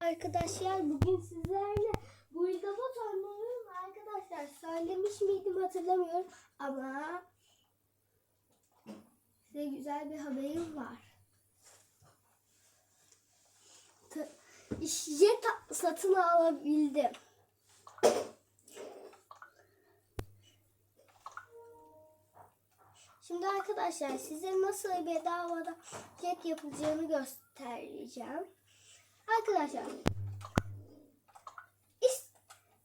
Arkadaşlar bugün sizlerle bu Bot oynuyorum. Arkadaşlar söylemiş miydim hatırlamıyorum ama size güzel bir haberim var. Jet satın alabildim. Şimdi arkadaşlar size nasıl bedavada jet yapılacağını göstereceğim. Arkadaşlar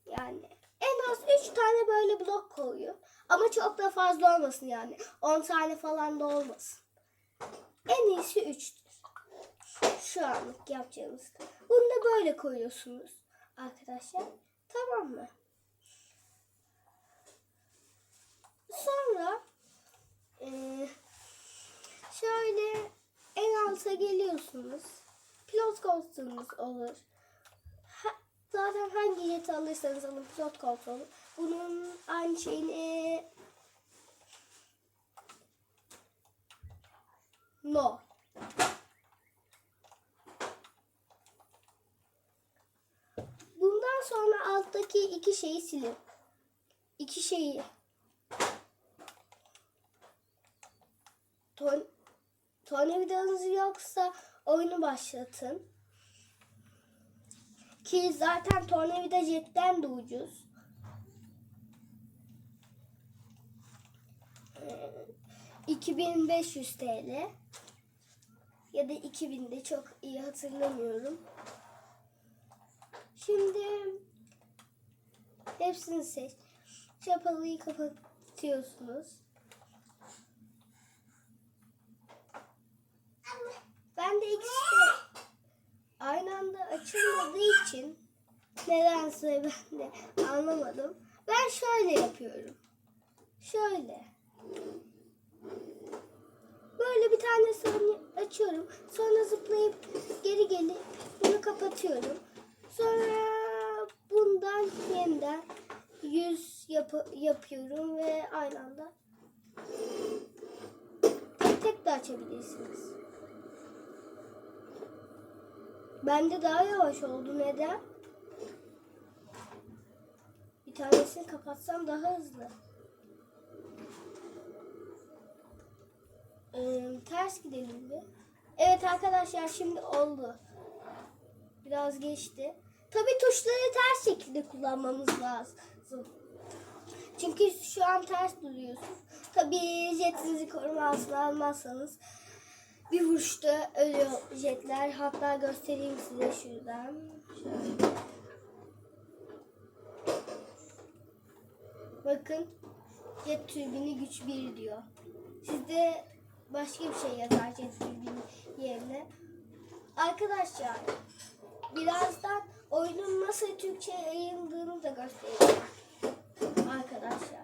yani en az 3 tane böyle blok koyuyor. Ama çok da fazla olmasın yani. 10 tane falan da olmasın. En iyisi 3'tür. Şu anlık yapacağımız. Bunu da böyle koyuyorsunuz arkadaşlar. Tamam mı? Sonra eee, şöyle en alta geliyorsunuz pilot koltuğunuz olur. Ha- zaten hangi yeti alırsanız alın pilot koltuğu olur. Bunun aynı şeyini no. Bundan sonra alttaki iki şeyi silin. İki şeyi. Ton, tornavidanız yoksa oyunu başlatın. Ki zaten tornavida jetten de ucuz. Ee, 2500 TL ya da 2000 de çok iyi hatırlamıyorum. Şimdi hepsini seç. Çapalıyı kapatıyorsunuz. Ben de ikisi de aynı anda açılmadığı için nedense ben de anlamadım. Ben şöyle yapıyorum. Şöyle. Böyle bir tanesini açıyorum. Sonra zıplayıp geri gelip bunu kapatıyorum. Sonra bundan yeniden yüz yapı yapıyorum ve aynı anda tek de açabilirsiniz. Bende daha yavaş oldu. Neden? Bir tanesini kapatsam daha hızlı. Ee, ters gidelim bir. Evet arkadaşlar şimdi oldu. Biraz geçti. Tabii tuşları ters şekilde kullanmamız lazım. Çünkü şu an ters duruyorsun. Tabii jetinizi koruma altına almazsanız bir vuruşta ölüyor jetler. Hatta göstereyim size şuradan. Şöyle. Bakın jet türbini güç 1 diyor. Sizde başka bir şey yazar jet türbini yerine. Arkadaşlar birazdan oyunun nasıl Türkçe yayınlandığını da göstereceğim. Arkadaşlar.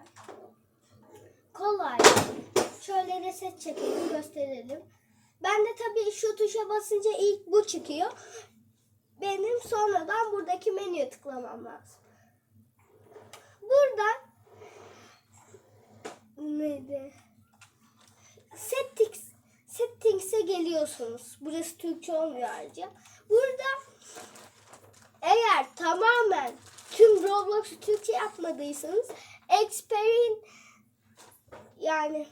Kolay. Şöyle reset çekelim gösterelim. Ben de tabii şu tuşa basınca ilk bu çıkıyor. Benim sonradan buradaki menüye tıklamam lazım. Buradan neydi? Settings Settings'e geliyorsunuz. Burası Türkçe olmuyor ayrıca. Burada eğer tamamen tüm Roblox'u Türkçe yapmadıysanız Xperin yani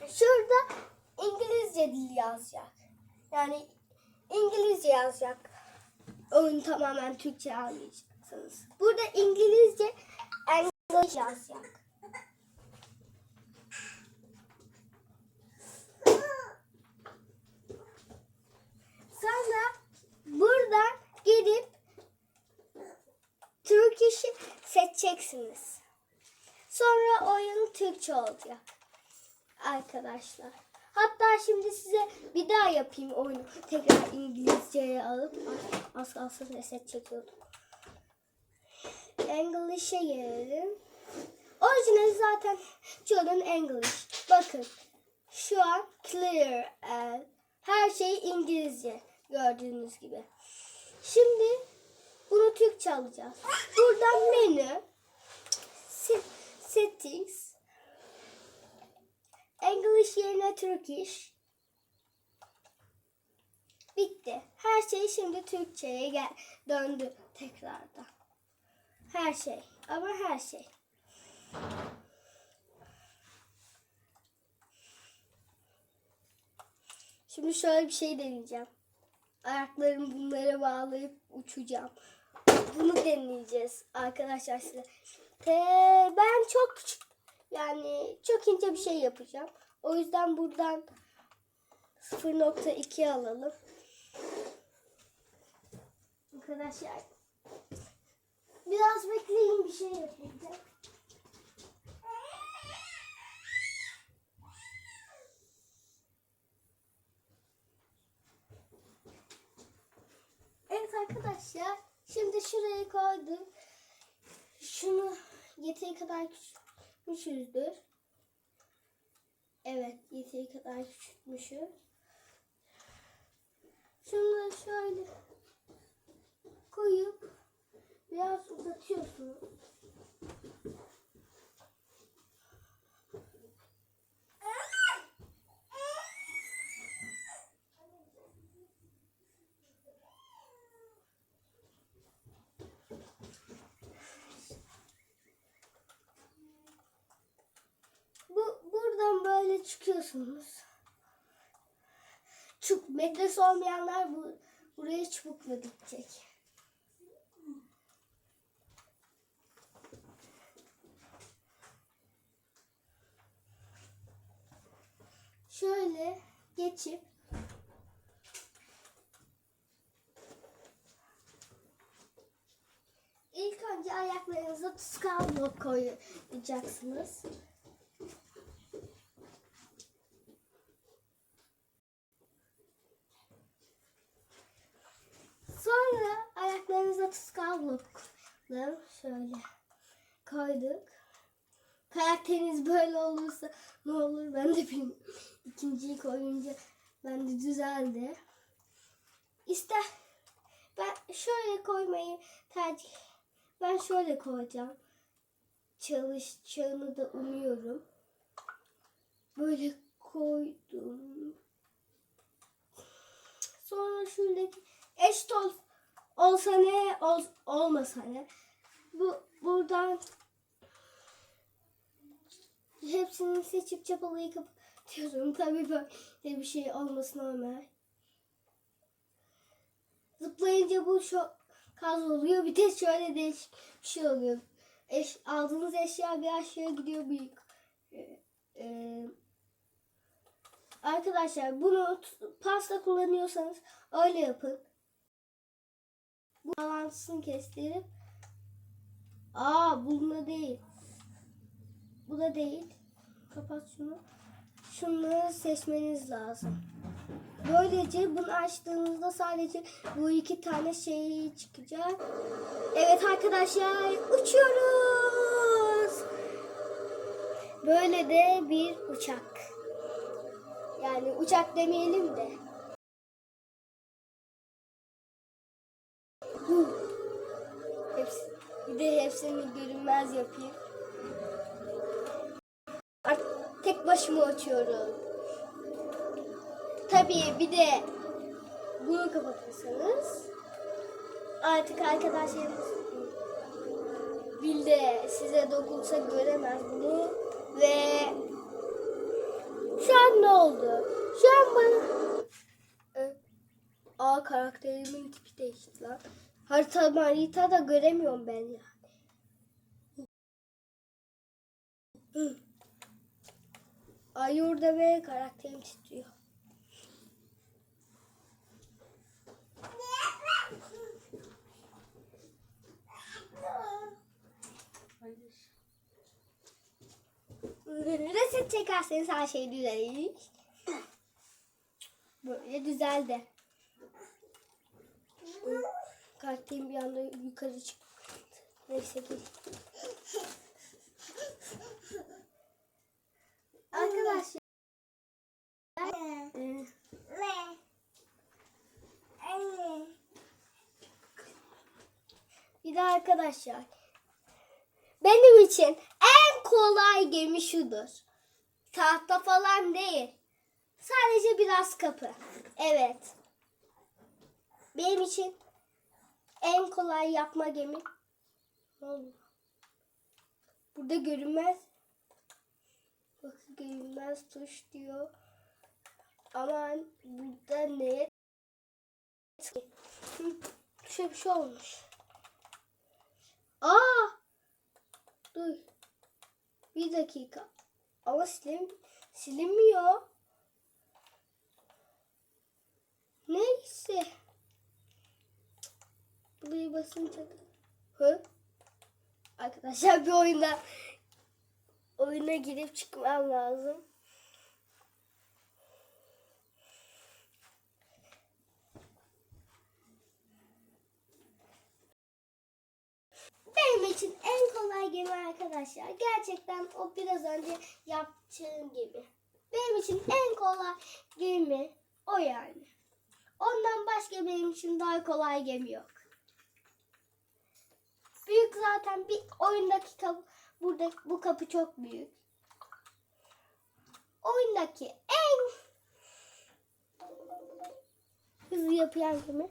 şurada İngilizce dil yazacak. Yani İngilizce yazacak. Oyunu tamamen Türkçe almayacaksınız. Burada İngilizce English yazacak. Sonra buradan gidip Turkish'i seçeceksiniz. Sonra oyun Türkçe olacak. Arkadaşlar. Hatta şimdi size bir daha yapayım oyunu. Tekrar İngilizceye alıp az kalsın reset çekiyordum. English'e gelelim. Orijinali zaten Jordan English. Bakın şu an clear. e, her şey İngilizce gördüğünüz gibi. Şimdi bunu Türkçe alacağız. Buradan menü se- settings English yerine Turkish Bitti. Her şey şimdi Türkçe'ye gel döndü tekrardan. Her şey. Ama her şey. Şimdi şöyle bir şey deneyeceğim. Ayaklarımı bunlara bağlayıp uçacağım. Bunu deneyeceğiz arkadaşlar size. Te- ben çok küçük yani çok ince bir şey yapacağım. O yüzden buradan 0.2 alalım. Arkadaşlar biraz bekleyin bir şey yapacağım. Evet arkadaşlar şimdi şuraya koydum. Şunu yeteri kadar küçültmüşüzdür. Evet yeteri kadar küçültmüşüz. Da şöyle koyup biraz uzatıyorsunuz. Bu çıkıyorsunuz. Çuk metresi olmayanlar bu buraya çubukla gidecek. Şöyle geçip İlk önce ayaklarınıza tutkal blok koyacaksınız. Sonra ayaklarınıza tutkal blokları şöyle koyduk. Karakteriniz böyle olursa ne olur ben de bilmiyorum. İkinciyi koyunca ben de düzeldi. İşte ben şöyle koymayı tercih ben şöyle koyacağım. Çalışacağını da umuyorum. Böyle koydum. Sonra şuradaki eşit ol, olsa ne ol, olmasa ne. Bu buradan hepsini seçip çapalayı kapatıyorum. Tabii böyle bir şey olması normal. Zıplayınca bu şu kaz oluyor. Bir de şöyle değişik bir şey oluyor. Eş, aldığınız eşya bir aşağıya gidiyor büyük. Ee, arkadaşlar bunu pasta kullanıyorsanız öyle yapın. Bu bağlantısını kestirip Aa bunda değil. Bu da değil. Kapat şunu. Şunları seçmeniz lazım. Böylece bunu açtığınızda sadece bu iki tane şey çıkacak. Evet arkadaşlar uçuyoruz. Böyle de bir uçak. Yani uçak demeyelim de. Hepsini görünmez yapayım. Artık tek başıma uçuyorum. Tabii bir de bunu kapatırsanız artık arkadaşlarımız bilde size dokunsa göremez bunu ve şu an ne oldu? Şu an bana Aa karakterimin tipi değişti lan. Harita haritada göremiyorum ben yani. Ay orada ve karakterim titriyor. Reset çekerseniz her şey düzelir. Böyle düzeldi. Karakterim bir anda yukarı çıktı. Neyse ki. Arkadaşlar. Bir de arkadaşlar. Benim için en kolay gemi şudur. Tahta falan değil. Sadece biraz kapı. Evet. Benim için en kolay yapma gemi. Ne oluyor? Burada görünmez. Bakın görünmez tuş diyor. Aman burada ne? Hı, Tuşa bir şey olmuş. Aa! Dur. Bir dakika. Ama silim, silinmiyor. Neyse. Burayı basınca. Hı? Arkadaşlar bir oyuna oyuna girip çıkmam lazım. Benim için en kolay gemi arkadaşlar. Gerçekten o biraz önce yaptığım gibi. Benim için en kolay gemi o yani. Ondan başka benim için daha kolay gemi yok. Büyük zaten bir oyundaki kapı burada bu kapı çok büyük. Oyundaki en hızlı yapılan gemi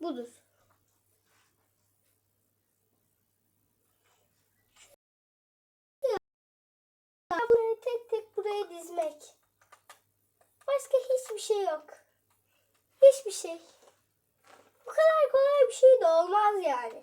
budur. Bunları tek tek buraya dizmek. Başka hiçbir şey yok. Hiçbir şey. Bu kadar kolay bir şey de olmaz yani.